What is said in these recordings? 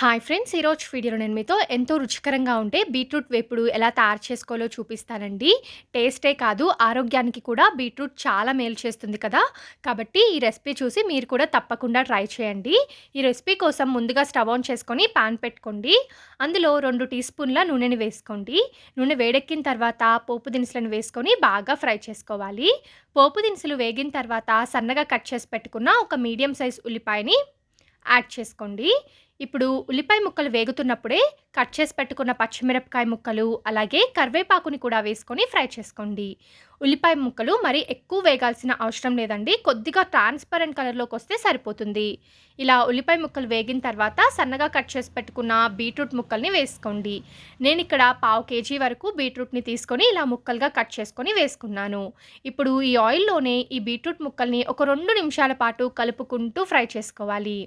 Hi friends ఈరోజు వీడియోలో నేను మీతో ఎంతో రుచికరంగా ఉంటే బీట్రూట్ వేపుడు ఎలా తయారు చేసుకోవాలో చూపిస్తానండి. టేస్టే కాదు ఆరోగ్యానికి కూడా బీట్రూట్ చాలా మేలు చేస్తుంది కదా. కాబట్టి ఈ రెసిపీ చూసి మీరు కూడా తప్పకుండా ట్రై చేయండి. ఈ రెసిపీ కోసం ముందుగా స్టవ్ ఆన్ చేసుకొని పాన్ పెట్టుకోండి. అందులో రెండు టీ స్పూన్ల నూనెని వేసుకోండి. నూనె వేడెక్కిన తర్వాత పోపు దినుసులను వేసుకొని బాగా ఫ్రై చేసుకోవాలి. పోపు దినుసులు వేగిన తర్వాత సన్నగా కట్ చేసి పెట్టుకున్న ఒక మీడియం సైజ్ ఉల్లిపాయని యాడ్ చేసుకోండి. ఇప్పుడు ఉల్లిపాయ ముక్కలు వేగుతున్నప్పుడే కట్ చేసి పెట్టుకున్న పచ్చిమిరపకాయ ముక్కలు అలాగే కరివేపాకుని కూడా వేసుకొని ఫ్రై చేసుకోండి. ఉల్లిపాయ ముక్కలు మరి ఎక్కువ వేగాల్సిన అవసరం లేదండి. కొద్దిగా ట్రాన్స్పరెంట్ కలర్లోకి వస్తే సరిపోతుంది. ఇలా ఉల్లిపాయ ముక్కలు వేగిన తర్వాత సన్నగా కట్ చేసి పెట్టుకున్న బీట్రూట్ ముక్కల్ని వేసుకోండి. నేను ఇక్కడ పావు కేజీ వరకు బీట్రూట్ని తీసుకొని ఇలా ముక్కలుగా కట్ చేసుకొని వేసుకున్నాను. ఇప్పుడు ఈ ఆయిల్లోనే ఈ బీట్రూట్ ముక్కల్ని ఒక రెండు నిమిషాల పాటు కలుపుకుంటూ ఫ్రై చేసుకోవాలి.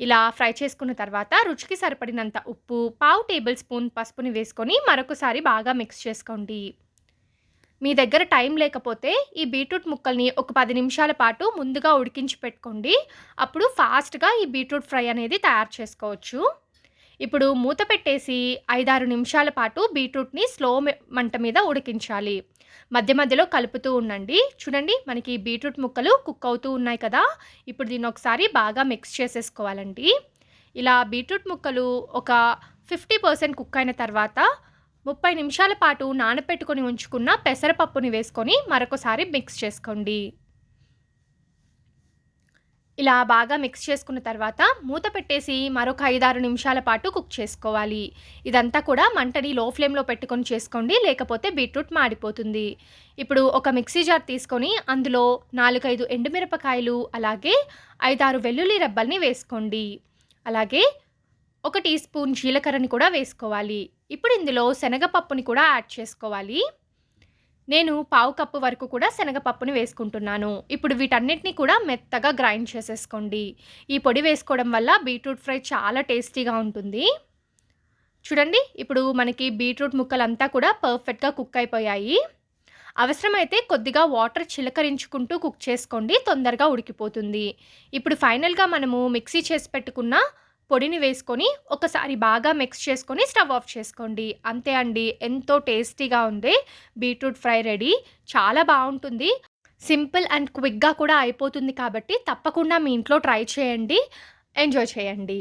ఇలా ఫ్రై చేసుకున్న తర్వాత రుచికి సరిపడినంత ఉప్పు పావు టేబుల్ స్పూన్ పసుపుని వేసుకొని మరొకసారి బాగా మిక్స్ చేసుకోండి. మీ దగ్గర టైం లేకపోతే ఈ బీట్రూట్ ముక్కల్ని ఒక పది నిమిషాల పాటు ముందుగా ఉడికించి పెట్టుకోండి. అప్పుడు ఫాస్ట్గా ఈ బీట్రూట్ ఫ్రై అనేది తయారు చేసుకోవచ్చు. ఇప్పుడు మూత పెట్టేసి ఐదారు నిమిషాల పాటు బీట్రూట్ని స్లో మంట మీద ఉడికించాలి. మధ్య మధ్యలో కలుపుతూ ఉండండి. చూడండి మనకి బీట్రూట్ ముక్కలు కుక్ అవుతూ ఉన్నాయి కదా. ఇప్పుడు దీన్ని ఒకసారి బాగా మిక్స్ చేసేసుకోవాలండి. ఇలా బీట్రూట్ ముక్కలు ఒక ఫిఫ్టీ పర్సెంట్ కుక్ అయిన తర్వాత ముప్పై నిమిషాల పాటు నానబెట్టుకొని ఉంచుకున్న పెసరపప్పుని వేసుకొని మరొకసారి మిక్స్ చేసుకోండి. ఇలా బాగా మిక్స్ చేసుకున్న తర్వాత మూత పెట్టేసి మరొక ఐదారు నిమిషాల పాటు కుక్ చేసుకోవాలి. ఇదంతా కూడా మంటని లో ఫ్లేమ్లో పెట్టుకొని చేసుకోండి లేకపోతే బీట్రూట్ మాడిపోతుంది. ఇప్పుడు ఒక మిక్సీ జార్ తీసుకొని అందులో నాలుగైదు ఎండుమిరపకాయలు అలాగే ఐదారు వెల్లుల్లి రెబ్బల్ని వేసుకోండి. అలాగే ఒక టీ స్పూన్ జీలకర్రని కూడా వేసుకోవాలి. ఇప్పుడు ఇందులో శనగపప్పుని కూడా యాడ్ చేసుకోవాలి. నేను పావు కప్పు వరకు కూడా శనగపప్పుని వేసుకుంటున్నాను. ఇప్పుడు వీటన్నిటిని కూడా మెత్తగా గ్రైండ్ చేసేసుకోండి. ఈ పొడి వేసుకోవడం వల్ల బీట్రూట్ ఫ్రై చాలా టేస్టీగా ఉంటుంది. చూడండి ఇప్పుడు మనకి బీట్రూట్ ముక్కలంతా కూడా పర్ఫెక్ట్గా కుక్ అయిపోయాయి. అవసరమైతే కొద్దిగా వాటర్ చిలకరించుకుంటూ కుక్ చేసుకోండి తొందరగా ఉడికిపోతుంది. ఇప్పుడు ఫైనల్గా మనము మిక్సీ చేసి పెట్టుకున్న పొడిని వేసుకొని ఒకసారి బాగా మిక్స్ చేసుకొని స్టవ్ ఆఫ్ చేసుకోండి. అంతే అండి. ఎంతో టేస్టీగా ఉంది. Beetroot fry ready. చాలా బాగుంటుంది. సింపుల్ అండ్ క్విక్గా కూడా అయిపోతుంది కాబట్టి తప్పకుండా మీ ఇంట్లో ట్రై చేయండి. ఎంజాయ్ చేయండి.